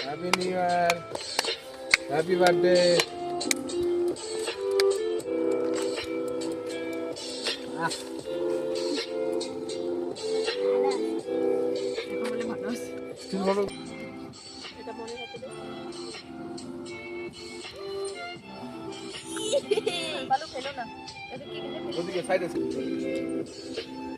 Happy new year happy birthday তুমি বলো ভালো? খেলো না। এদিকে কি কিনে ফেলে ওদিকে সাইডে বাবা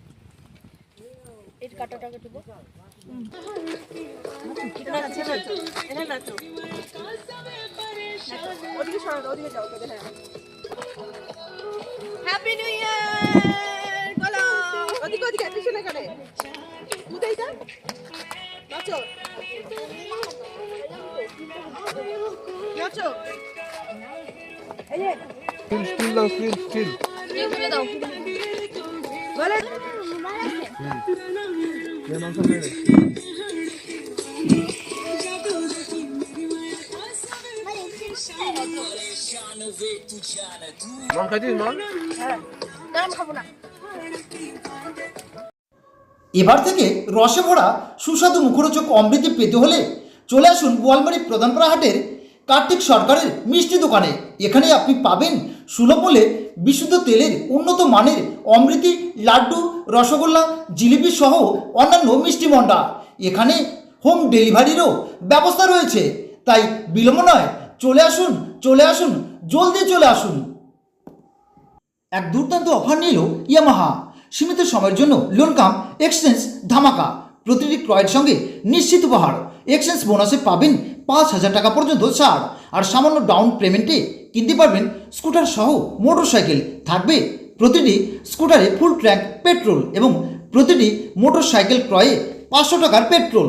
কর দিয়ে দিবার বেশি দিবা এরকম করে দিলে তো দুই এর কাটাটা কেটে দাও হ্যাপি নিউ ইয়ার বলো। ওদিকে ওদিকে পিছনে কানে কোথায় এটা নাচো। নাচো। স্টিল স্টিল দাও স্টিল স্টিল বলে। এবার থেকে রসে ভরা সুস্বাদু মুখরোচক অমৃতি পেতে হলে চলে আসুন বোয়ালমারি প্রধানপাড়া হাটের কার্তিক সরকারের মিষ্টি দোকানে। এখানে আপনি পাবেন সুলভ মূল্যে বিশুদ্ধ তেলের উন্নত মানের অমৃতি, লাড্ডু, রসগোল্লা, জিলিপি সহ অন্যান্য মিষ্টি মন্ডা এখানে হোম ডেলিভারিরও ব্যবস্থা রয়েছে। তাই বিলম্ব নয়, চলে আসুন চলে আসুন, জলদি চলে আসুন। এক দুর্দান্ত অফার নিল ইয়ামাহা। সীমিত সময়ের জন্য লোন কাম এক্সচেঞ্জ ধামাকা। প্রতিটি ক্রয়ের সঙ্গে নিশ্চিত উপহার। এক্সচেঞ্জ বোনাসে পাবেন পাঁচ হাজার টাকা পর্যন্ত ছাড়। আর সামান্য ডাউন পেমেন্টে কিনতে পারবেন স্কুটার সহ মোটর সাইকেল থাকবে প্রতিটি স্কুটারে ফুল ট্র্যাক পেট্রোল এবং প্রতিটি মোটর সাইকেল ক্রয়ে পাঁচশো টাকার পেট্রোল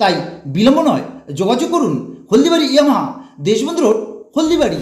তাই বিলম্ব নয়, যোগাযোগ করুন হলদিবাড়ি ইয়ামাহা, দেশবন্ধু রোড, হলদিবাড়ি।